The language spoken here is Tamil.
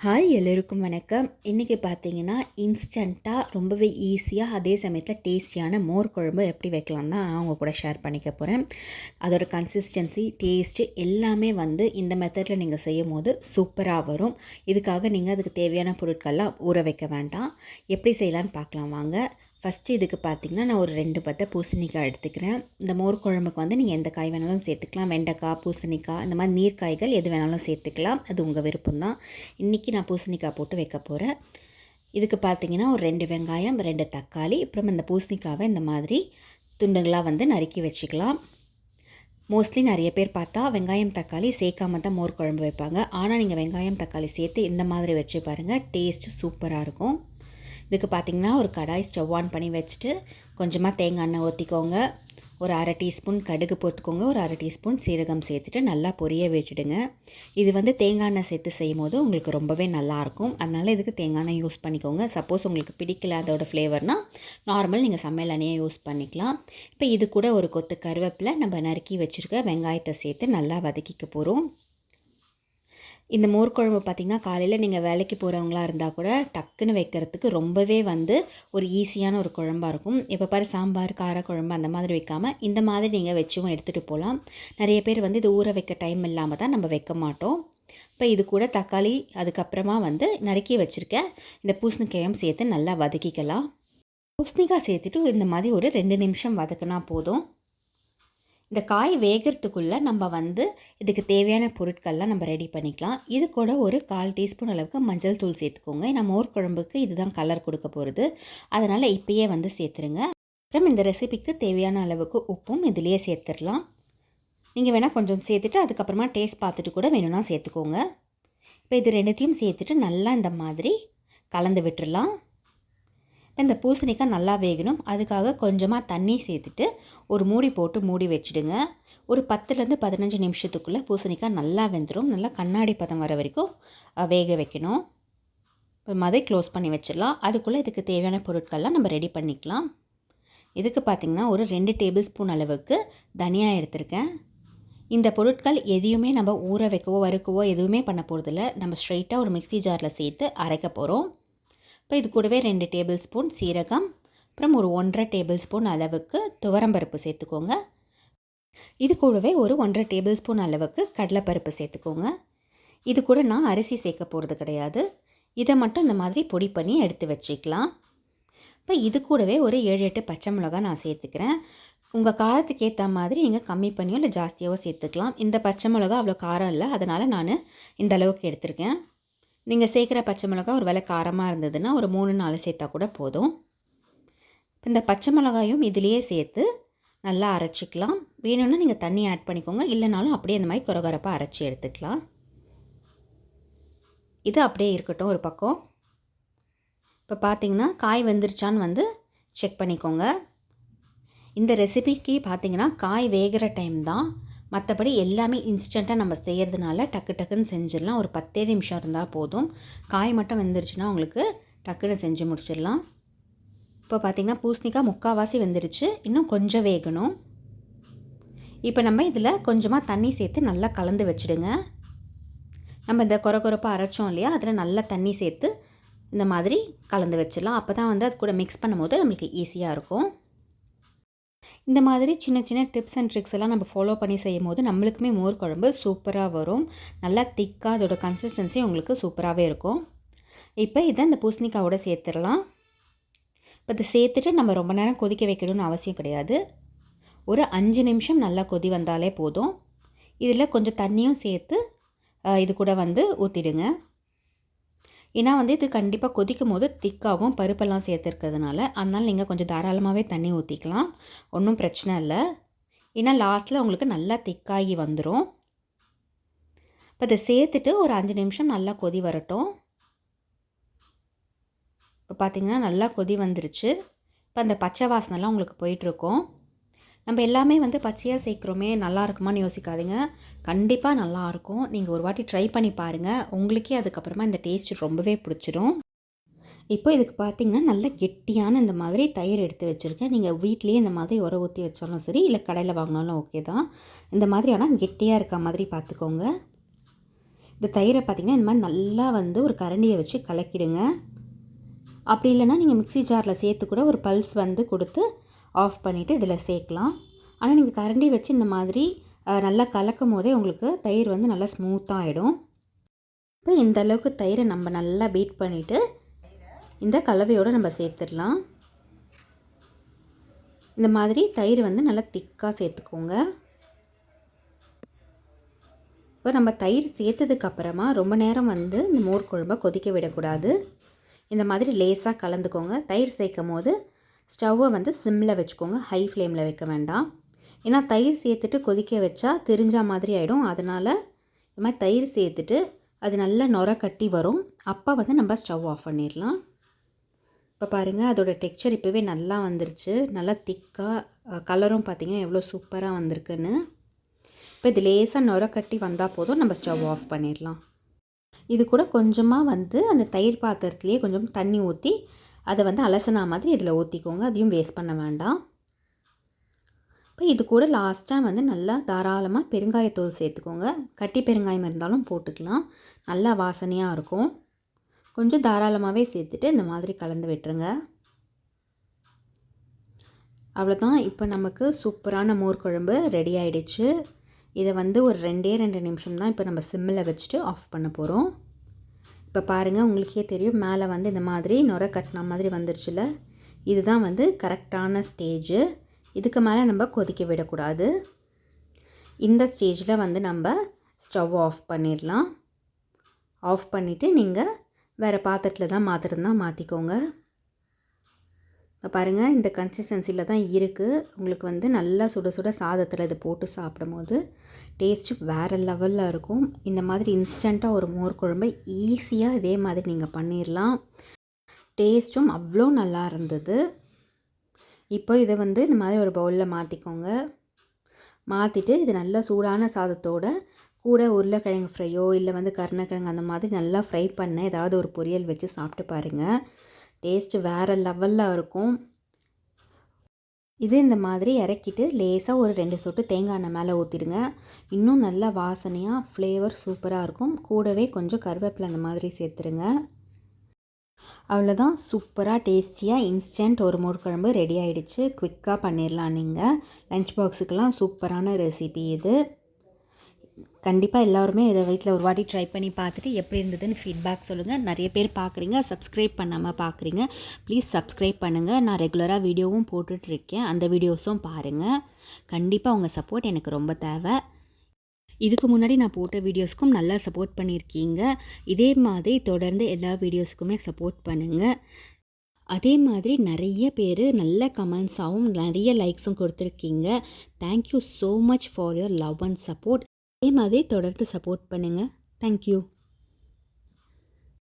ஹாய் எல்லோருக்கும் வணக்கம். இன்றைக்கி பார்த்தீங்கன்னா இன்ஸ்டண்ட்டாக ரொம்பவே ஈஸியாக அதே சமயத்தில் டேஸ்டியான மோர் குழம்பு எப்படி வைக்கலாம் தான் நான் உங்கள் கூட ஷேர் பண்ணிக்க போகிறேன் அதோடய கன்சிஸ்டன்சி டேஸ்ட்டு எல்லாமே வந்து இந்த மெத்தடில் நீங்கள் செய்யும் போது சூப்பராக வரும். இதுக்காக நீங்கள் அதுக்கு தேவையான பொருட்கள்லாம் ஊற வைக்க வேண்டாம். எப்படி செய்யலான்னு பார்க்கலாம் வாங்க. ஃபஸ்ட்டு இதுக்கு பார்த்திங்கன்னா நான் ஒரு ரெண்டு பத்தை பூசணிக்காய் எடுத்துக்கிறேன். இந்த மோர் குழம்புக்கு வந்து நீங்கள் எந்த காய் வேணாலும் சேர்த்துக்கலாம். வெண்டைக்காய் பூசணிக்காய் இந்த மாதிரி நீர்க்காய்கள் எது வேணாலும் சேர்த்துக்கலாம். அது உங்கள் விருப்பம் தான் இன்றைக்கி நான் பூசணிக்காய் போட்டு வைக்க போகிறேன் இதுக்கு பார்த்திங்கன்னா ஒரு ரெண்டு வெங்காயம் ரெண்டு தக்காளி அப்புறம் இந்த பூசணிக்காவை இந்த மாதிரி துண்டுகளாக வந்து நறுக்கி வச்சுக்கலாம். மோஸ்ட்லி நிறைய பேர் பார்த்தா வெங்காயம் தக்காளி சேர்க்காம தான் மோர் குழம்பு வைப்பாங்க. ஆனால் நீங்கள் வெங்காயம் தக்காளி சேர்த்து இந்த மாதிரி வச்சு பாருங்கள் டேஸ்ட்டு சூப்பராக இருக்கும். இதுக்கு பார்த்திங்கன்னா ஒரு கடாய் ஸ்டவ் ஆன் பண்ணி வச்சுட்டு கொஞ்சமாக தேங்காய் எண்ணெய் ஊற்றிக்கோங்க ஒரு அரை டீஸ்பூன் கடுகு போட்டுக்கோங்க. ஒரு அரை டீஸ்பூன் சீரகம் சேர்த்துட்டு நல்லா பொரிய விட்டுடுங்க. இது வந்து தேங்காய் எண்ணெய் சேர்த்து செய்யும் போது உங்களுக்கு ரொம்பவே நல்லாயிருக்கும். அதனால் இதுக்கு தேங்காய் எண்ணெய் யூஸ் பண்ணிக்கோங்க. சப்போஸ் உங்களுக்கு பிடிக்கல அதோட ஃப்ளேவர்னால் நார்மல் நீங்கள் சமையல் எண்ணெயை யூஸ் பண்ணிக்கலாம். இப்போ இது கூட ஒரு கொத்து கருவேப்பில் நம்ம நறுக்கி வச்சுருக்க வெங்காயத்தை சேர்த்து நல்லா வதக்கிக்க போகிறோம் இந்த மோர் குழம்பு பார்த்திங்கன்னா காலையில் நீங்கள் வேலைக்கு போகிறவங்களா இருந்தால் கூட டக்குன்னு வைக்கிறதுக்கு ரொம்பவே வந்து ஒரு ஈஸியான ஒரு குழம்பாக இருக்கும். இப்போ பாரு சாம்பார் கார குழம்பு அந்த மாதிரி வைக்காமல் இந்த மாதிரி நீங்கள் வச்சும் எடுத்துகிட்டு போகலாம் நிறைய பேர் வந்து இது ஊற வைக்க டைம் இல்லாமல் தான் நம்ம வைக்க மாட்டோம். இப்போ இது கூட தக்காளி அதுக்கப்புறமா வந்து நறுக்கி வச்சுருக்க இந்த பூசணிக்காயும் சேர்த்து நல்லா வதக்கிக்கலாம். பூசணிக்காய் சேர்த்துட்டு இந்த மாதிரி ஒரு ரெண்டு நிமிஷம் வதக்குனா போதும். இந்த காய் வேகிறதுக்குள்ளே நம்ம வந்து இதுக்கு தேவையான பொருட்கள்லாம் நம்ம ரெடி பண்ணிக்கலாம். இது கூட ஒரு கால் டீஸ்பூன் அளவுக்கு மஞ்சள் தூள் சேர்த்துக்கோங்க. நான் மோர் குழம்புக்கு இதுதான் கலர் கொடுக்க போகிறது அதனால் இப்போயே வந்து சேர்த்துருங்க. அப்புறம் இந்த ரெசிபிக்கு தேவையான அளவுக்கு உப்பும் இதிலேயே சேர்த்துடலாம். நீங்கள் வேணால் கொஞ்சம் சேர்த்துட்டு அதுக்கப்புறமா டேஸ்ட் பார்த்துட்டு கூட வேணும்னா சேர்த்துக்கோங்க. இப்போ இது ரெண்டுத்தையும் சேர்த்துட்டு நல்லா இந்த மாதிரி கலந்து விட்டுடலாம். இப்போ இந்த பூசணிக்காய் நல்லா வேகணும். அதுக்காக கொஞ்சமாக தண்ணி சேர்த்துட்டு ஒரு மூடி போட்டு மூடி வச்சுடுங்க. ஒரு பத்துலேருந்து பதினஞ்சு நிமிஷத்துக்குள்ளே பூசணிக்காய் நல்லா வெந்துடும் நல்லா கண்ணாடி பதம் வர வரைக்கும் வேக வைக்கணும். இப்போ மாதிரி க்ளோஸ் பண்ணி வச்சிடலாம். அதுக்குள்ளே இதுக்கு தேவையான பொருட்கள்லாம் நம்ம ரெடி பண்ணிக்கலாம். இதுக்கு பார்த்திங்கன்னா ஒரு ரெண்டு டேபிள் ஸ்பூன் அளவுக்கு தனியாக எடுத்திருக்கேன். இந்த பொருட்கள் எதையுமே நம்ம ஊற வைக்கவோ வறுக்கவோ எதுவுமே பண்ண போகிறதில்ல நம்ம ஸ்ட்ரைட்டாக ஒரு மிக்சி ஜாரில் சேர்த்து அரைக்க போகிறோம் இப்போ இது கூடவே ரெண்டு டேபிள் ஸ்பூன் சீரகம் அப்புறம் ஒரு ஒன்றரை டேபிள் ஸ்பூன் அளவுக்கு துவரம்பருப்பு சேர்த்துக்கோங்க. இது கூடவே ஒரு ஒன்றரை டேபிள் ஸ்பூன் அளவுக்கு கடலைப்பருப்பு சேர்த்துக்கோங்க. இது கூட நான் அரிசி சேர்க்க போகிறது கிடையாது. இதை மட்டும் இந்த மாதிரி பொடி பண்ணி எடுத்து வச்சுக்கலாம். இப்போ இது கூடவே ஒரு ஏழு எட்டு பச்சை மிளகா நான் சேர்த்துக்கிறேன். உங்கள் காரத்துக்கு ஏற்ற மாதிரி நீங்கள் கம்மி பண்ணியோ இல்லை ஜாஸ்தியாகவோ சேர்த்துக்கலாம். இந்த பச்சை மிளகா அவ்வளோ காரம் இல்லை அதனால் நான் இந்த அளவுக்கு எடுத்திருக்கேன். நீங்கள் சேர்க்குற பச்சை மிளகா ஒரு வேலை காரமாக இருந்ததுன்னா ஒரு மூணு நாலு சேர்த்தா கூட போதும். இந்த பச்சை மிளகாயும் இதிலேயே சேர்த்து நல்லா அரைச்சிக்கலாம். வேணும்னா நீங்கள் தண்ணி ஆட் பண்ணிக்கோங்க. இல்லைனாலும் அப்படியே இந்த மாதிரி குறகுறப்பாக அரைச்சி எடுத்துக்கலாம். இது அப்படியே இருக்கட்டும் ஒரு பக்கம். இப்போ பார்த்தீங்கன்னா காய் வெந்துருச்சான்னு வந்து செக் பண்ணிக்கோங்க. இந்த ரெசிபிக்கு பார்த்தீங்கன்னா காய் வேகிற டைம் தான். மற்றபடி எல்லாமே இன்ஸ்டண்ட்டாக நம்ம செய்கிறதுனால டக்கு டக்குன்னு செஞ்சிடலாம். ஒரு பத்தே நிமிஷம் இருந்தால் போதும். காய் மட்டும் வெந்துருச்சுன்னா உங்களுக்கு டக்குன்னு செஞ்சு முடிச்சிடலாம். இப்போ பார்த்திங்கன்னா பூசணிக்காய் முக்கால்வாசி வெந்துருச்சு. இன்னும் கொஞ்சம் வேகணும். இப்போ நம்ம இதில் கொஞ்சமாக தண்ணி சேர்த்து நல்லா கலந்து வச்சுடுங்க. நம்ம இந்த குறை குறைப்பாக அரைச்சோம் இல்லையா? அதில் நல்லா தண்ணி சேர்த்து இந்த மாதிரி கலந்து வச்சிடலாம். அப்போ தான் வந்து அது கூட மிக்ஸ் பண்ணும்போது நம்மளுக்கு ஈஸியாக இருக்கும். இந்த மாதிரி சின்ன சின்ன டிப்ஸ் அண்ட் ட்ரிக்ஸ் எல்லாம் நம்ம ஃபாலோ பண்ணி செய்யும் போது நம்மளுக்குமே மோர் குழம்பு சூப்பராக வரும். நல்லா திக்காக அதோட கன்சிஸ்டன்சி உங்களுக்கு சூப்பராகவே இருக்கும். இப்போ இதை இந்த பூசணிக்காவோட சேர்த்துடலாம். இப்போ இதை சேர்த்துட்டு நம்ம ரொம்ப நேரம் கொதிக்க வைக்கணும்னு அவசியம் கிடையாது. ஒரு அஞ்சு நிமிஷம் நல்லா கொதி வந்தாலே போதும். இதில் கொஞ்சம் தண்ணியும் சேர்த்து இது கூட வந்து ஊற்றிடுங்க ஏன்னா வந்து இது கண்டிப்பாக கொதிக்கும் போது திக்காகவும் பருப்பெல்லாம் சேர்த்துருக்கிறதுனால அதனால் நீங்கள் கொஞ்சம் தாராளமாகவே தண்ணி ஊற்றிக்கலாம் ஒன்றும் பிரச்சனை இல்லை. ஏன்னா லாஸ்ட்டில் உங்களுக்கு நல்லா திக்காகி வந்துடும் இப்போ இதை சேர்த்துட்டு ஒரு அஞ்சு நிமிஷம் நல்லா கொதி வரட்டும். இப்போ பார்த்திங்கன்னா நல்லா கொதி வந்துருச்சு. இப்போ அந்த பச்சை வாசனைலாம் உங்களுக்கு போயிட்டுருக்கோம் நம்ம எல்லாமே வந்து பச்சையாக சேர்க்குறோமே நல்லா இருக்குமான்னு யோசிக்காதுங்க. கண்டிப்பாக நல்லாயிருக்கும் நீங்கள் ஒரு வாட்டி ட்ரை பண்ணி பாருங்கள் உங்களுக்கே அதுக்கப்புறமா இந்த டேஸ்ட் ரொம்பவே பிடிச்சிரும். இப்போ இதுக்கு பார்த்தீங்கன்னா நல்ல கெட்டியான இந்த மாதிரி தயிர் எடுத்து வச்சுருக்கேன். நீங்கள் வீட்லேயே இந்த மாதிரி உர ஊற்றி வச்சாலும் சரி இல்லை கடையில் வாங்கினாலும் ஓகே தான். இந்த மாதிரி ஆனால் கெட்டியாக இருக்க மாதிரி பார்த்துக்கோங்க இந்த தயிரை பார்த்திங்கன்னா இந்த மாதிரி நல்லா வந்து ஒரு கரண்டியை வச்சு கலக்கிடுங்க. அப்படி இல்லைன்னா நீங்கள் மிக்ஸி ஜாரில் சேர்த்து கூட ஒரு பல்ஸ் வந்து கொடுத்து ஆஃப் பண்ணிவிட்டு இதில் சேர்க்கலாம். ஆனால் நீங்கள் கரண்டி வச்சு இந்த மாதிரி நல்லா கலக்கும் போதே உங்களுக்கு தயிர் வந்து நல்லா ஸ்மூத்தாக ஆகிடும் இப்போ இந்த அளவுக்கு தயிரை நம்ம நல்லா பீட் பண்ணிவிட்டு இந்த கலவையோடு நம்ம சேர்த்துடலாம். இந்த மாதிரி தயிர் வந்து நல்லா திக்காக சேர்த்துக்கோங்க. இப்போ நம்ம தயிர் சேர்த்ததுக்கப்புறமா ரொம்ப நேரம் வந்து இந்த மோர் குழம்பை கொதிக்க விடக்கூடாது. இந்த மாதிரி லேசாக கலந்துக்கோங்க. தயிர் சேர்க்கும் போது ஸ்டவ்வை வந்து சிம்மில் வச்சுக்கோங்க. ஹை ஃப்ளேமில் வைக்க வேண்டாம். ஏன்னா தயிர் சேர்த்துட்டு கொதிக்க வச்சா தெரிஞ்ச மாதிரி ஆகிடும் அதனால் இது மாதிரி தயிர் சேர்த்துட்டு அது நல்லா நொர கட்டி வரும். அப்போ வந்து நம்ம ஸ்டவ் ஆஃப் பண்ணிடலாம். இப்போ பாருங்கள் அதோடய டெக்ஸ்சர் இப்போவே நல்லா வந்துருச்சு. நல்லா திக்காக கலரும் பார்த்தீங்கன்னா எவ்வளோ சூப்பராக வந்திருக்குன்னு. இப்போ இது லேசாக நொர கட்டி வந்தால் போதும். நம்ம ஸ்டவ் ஆஃப் பண்ணிடலாம். இது கூட கொஞ்சமாக வந்து அந்த தயிர் பாத்திரத்துலேயே கொஞ்சம் தண்ணி ஊற்றி அதை வந்து அலசனா மாதிரி இதில் ஊற்றிக்கோங்க அதையும் வேஸ்ட் பண்ண வேண்டாம். இப்போ இது கூட லாஸ்ட்டாக வந்து நல்லா தாராளமாக பெருங்காயத்தூள் சேர்த்துக்கோங்க. கட்டி பெருங்காயம் இருந்தாலும் போட்டுக்கலாம். நல்லா வாசனையாக இருக்கும். கொஞ்சம் தாராளமாகவே சேர்த்துட்டு இந்த மாதிரி கலந்து விட்டுருங்க. அவ்வளோதான் இப்போ நமக்கு சூப்பரான மோர் குழம்பு ரெடி ஆகிடுச்சு இதை வந்து ஒரு ரெண்டே ரெண்டு நிமிஷம் தான் இப்போ நம்ம சிம்மில் வச்சுட்டு ஆஃப் பண்ண போகிறோம் இப்போ பாருங்கள் உங்களுக்கே தெரியும் மேலே வந்து இந்த மாதிரி நுர கட்டின மாதிரி வந்துருச்சுல. இதுதான் வந்து கரெக்டான ஸ்டேஜு. இதுக்கு மேலே நம்ம கொதிக்க விடக்கூடாது. இந்த ஸ்டேஜில் வந்து நம்ம ஸ்டவ் ஆஃப் பண்ணிடலாம். ஆஃப் பண்ணிவிட்டு நீங்கள் வேறு பாத்திரத்தில் தான் மாத்திரம் தான் மாற்றிக்கோங்க இப்போ பாருங்கள் இந்த கன்சிஸ்டன்சியில் தான் இருக்குது உங்களுக்கு வந்து நல்லா சுட சுட சாதத்தில் இது போட்டு சாப்பிடும்போது டேஸ்ட்டு வேறு லெவலில் இருக்கும். இந்த மாதிரி இன்ஸ்டண்ட்டாக ஒரு மோர் குழம்பை ஈஸியாக இதே மாதிரி நீங்கள் பண்ணிடலாம் டேஸ்ட்டும் அவ்வளோ நல்லா இருந்தது. இப்போ இதை வந்து இந்த மாதிரி ஒரு பவுலில் மாற்றிக்கோங்க மாற்றிட்டு இது நல்லா சூடான சாதத்தோட கூட உருளைக்கிழங்கு ஃப்ரையோ இல்லை வந்து கருணக்கிழங்கு அந்த மாதிரி நல்லா ஃப்ரை பண்ண ஏதாவது ஒரு பொரியல் வச்சு சாப்பிட்டு பாருங்கள் டேஸ்ட்டு வேறு லெவலில் இருக்கும். இது இந்த மாதிரி இறக்கிட்டு லேசாக ஒரு ரெண்டு சொட்டு தேங்காய் எண்ணெய் மேலே ஊற்றிடுங்க இன்னும் நல்லா வாசனையாக ஃப்ளேவர் சூப்பராக இருக்கும். கூடவே கொஞ்சம் கருவேப்பிலை அந்த மாதிரி சேர்த்துருங்க. அவ்வளோதான் சூப்பராக டேஸ்டியாக இன்ஸ்டன்ட் ஒரு மோர் ரெடி ஆகிடுச்சு குவிக்காக பண்ணிடலாம் நீங்கள் லஞ்ச் பாக்ஸுக்கெல்லாம் சூப்பரான ரெசிபி இது. கண்டிப்பாக எல்லாருமே இதை வீட்டில் ஒரு வாட்டி ட்ரை பண்ணி பார்த்துட்டு எப்படி இருந்ததுன்னு ஃபீட்பேக் சொல்லுங்கள் நிறைய பேர் பார்க்குறீங்க சப்ஸ்கிரைப் பண்ணாமல் பார்க்குறீங்க. ப்ளீஸ் சப்ஸ்கிரைப் பண்ணுங்கள் நான் ரெகுலராக வீடியோவும் போட்டுட்ருக்கேன். அந்த வீடியோஸும் பாருங்கள் கண்டிப்பாக உங்கள் சப்போர்ட் எனக்கு ரொம்ப தேவை. இதுக்கு முன்னாடி நான் போட்ட வீடியோஸ்க்கும் நல்லா சப்போர்ட் பண்ணியிருக்கீங்க. இதே மாதிரி தொடர்ந்து எல்லா வீடியோஸ்க்குமே சப்போர்ட் பண்ணுங்கள் அதே மாதிரி நிறைய பேர் நல்ல கமெண்ட்ஸாகவும் நிறைய லைக்ஸும் கொடுத்துருக்கீங்க. Thank you so much for your love and support அதே மாதிரி தொடர்ந்து சப்போர்ட் பண்ணுங்கள் தேங்க்யூ